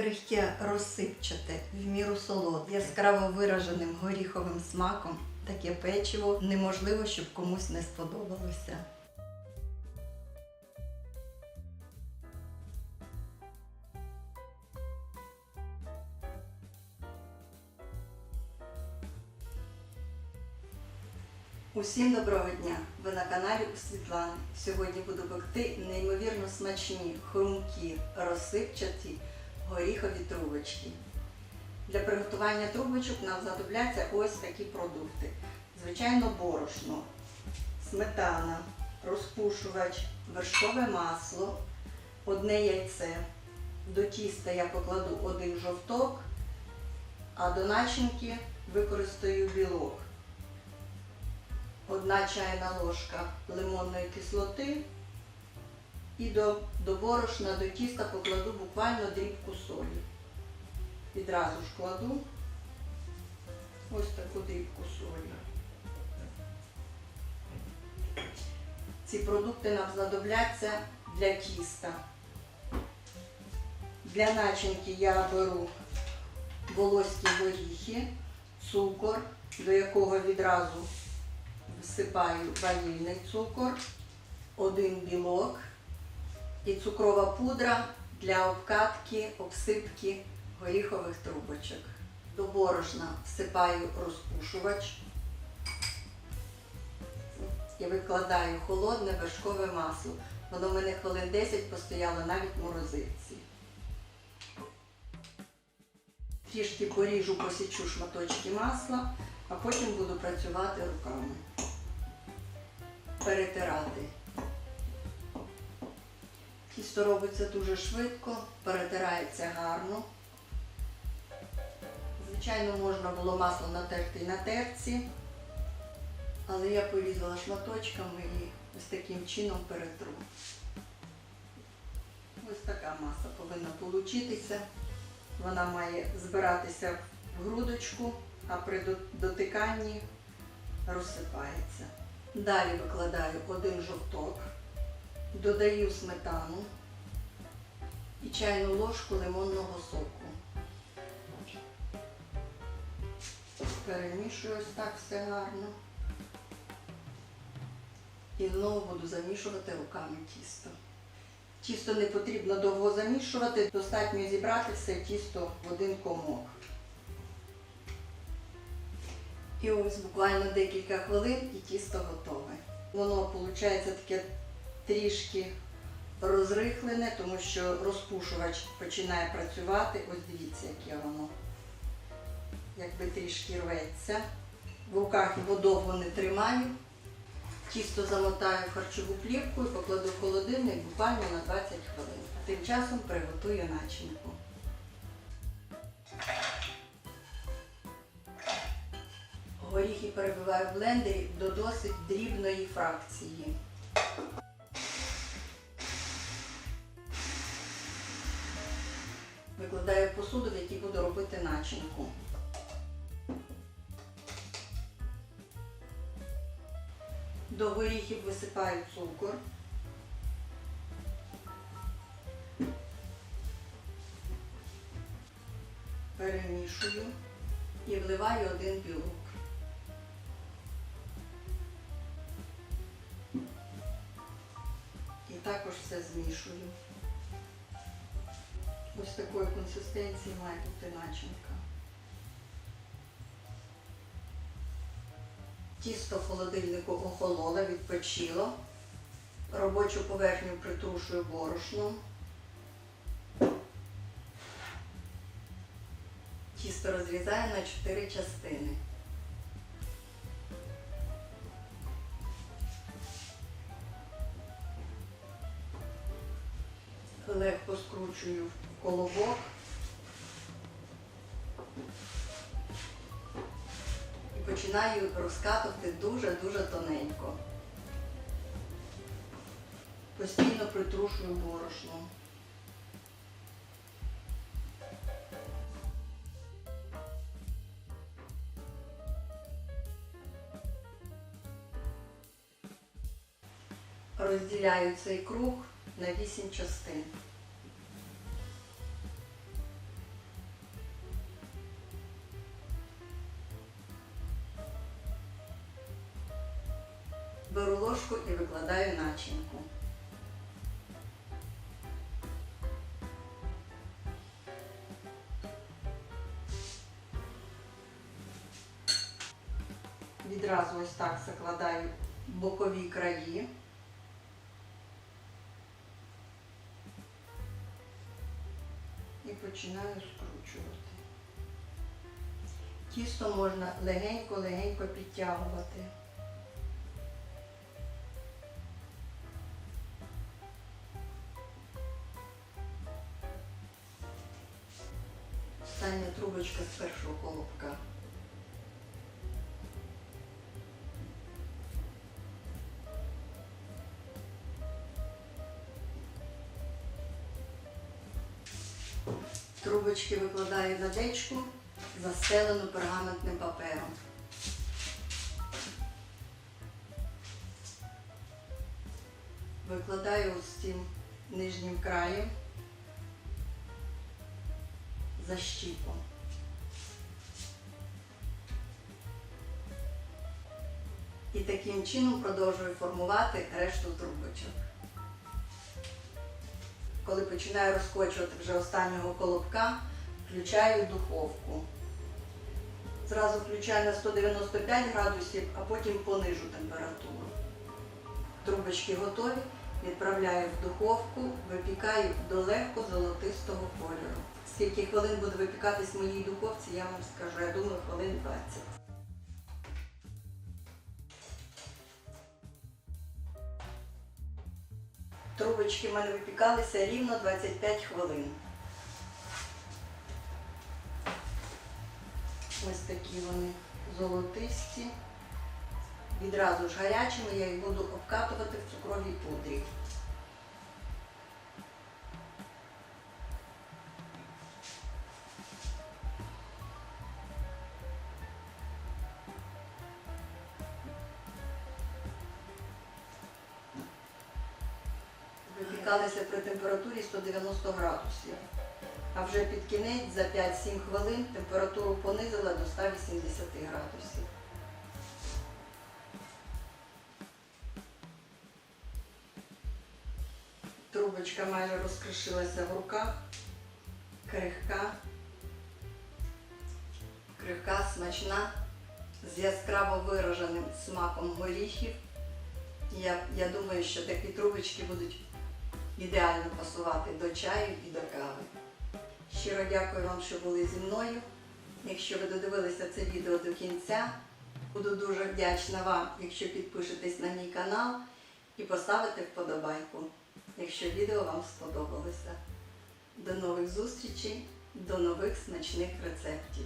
Крихке розсипчате, в міру солод, яскраво вираженим горіховим смаком. Таке печиво неможливо, щоб комусь не сподобалося. Усім доброго дня! Ви на каналі у Світлани. Сьогодні буду пекти неймовірно смачні, хрумкі, розсипчаті горіхові трубочки. Для приготування трубочок нам знадобляться ось такі продукти. Звичайно, борошно, сметана, розпушувач, вершкове масло, одне яйце. До тіста я покладу один жовток, а до начинки використаю білок. Одна чайна ложка лимонної кислоти і до, до борошна, до тіста покладу буквально дрібку солі. Відразу ж кладу ось таку дрібку солі. Ці продукти нам знадобляться для тіста. Для начинки я беру волоські горіхи, цукор, до якого відразу всипаю ванільний цукор, один білок і цукрова пудра для обкатки, обсипки горіхових трубочок. До борошна всипаю розпушувач і викладаю холодне вершкове масло. Воно в мене хвилин 10 постояло навіть в морозильці. Трішки поріжу, посічу шматочки масла, а потім буду працювати руками. Перетирати. Тісто робиться дуже швидко, перетирається гарно. Звичайно, можна було масло натерти на терці, але я порізала шматочками і ось таким чином перетру. Ось така маса повинна получитися. Вона має збиратися в грудочку, а при дотиканні розсипається. Далі викладаю один жовток, додаю сметану і чайну ложку лимонного соку. Перемішую ось так все гарно. І знову буду замішувати руками тісто. Тісто не потрібно довго замішувати, достатньо зібрати все тісто в один комок. І ось буквально декілька хвилин і тісто готове. Воно виходить таке трішки розрихлене, тому що розпушувач починає працювати. Ось дивіться, яке воно. Якби трішки рветься. В руках його довго не тримаю. Тісто замотаю в харчову плівку і покладу в холодильник буквально на 20 хвилин. Тим часом приготую начинку. Горіхи перебиваю в блендері до досить дрібної фракції. Викладаю посуду, в якій буду робити начинку. До горіхів висипаю цукор. Перемішую і вливаю один білок. І також все змішую. Ось такої консистенції має бути начинка. Тісто в холодильнику охололо, відпочило. Робочу поверхню притрушую борошном. Тісто розрізаю на 4 частини. Легко скручую в колобок. І починаю розкатувати дуже-дуже тоненько. Постійно притрушую борошно. Розділяю цей круг на 8 частин. Ложку і викладаю начинку. Відразу ось так закладаю бокові краї. І починаю скручувати. Тісто можна легенько-легенько підтягувати. Остання трубочка з першого колобка. Трубочки викладаю на дечку, застелену пергаментним папером. Викладаю ось цим нижнім краєм защіпом. І таким чином продовжую формувати решту трубочок. Коли починаю розкочувати вже останнього колобка, включаю духовку. Зразу включаю на 195 градусів, а потім понижу температуру. Трубочки готові, відправляю в духовку, випікаю до легко золотистого кольору. Скільки хвилин буде випікатись в моїй духовці, я вам скажу, я думаю, хвилин 20. Трубочки в мене випікалися рівно 25 хвилин. Ось такі вони золотисті. Відразу ж гарячими я їх буду обкатувати в цукровій пудрі. Випікалися при температурі 190 градусів. А вже під кінець за 5-7 хвилин температуру понизила до 180 градусів. Трубочка майже розкришилася в руках. Крихка. Крихка смачна, з яскраво вираженим смаком горіхів. Я, я думаю, що такі трубочки будуть ідеально пасувати до чаю і до кави. Щиро дякую вам, що були зі мною. Якщо ви додивилися це відео до кінця, буду дуже вдячна вам, якщо підпишетесь на мій канал і поставите вподобайку, якщо відео вам сподобалося. До нових зустрічей, до нових смачних рецептів.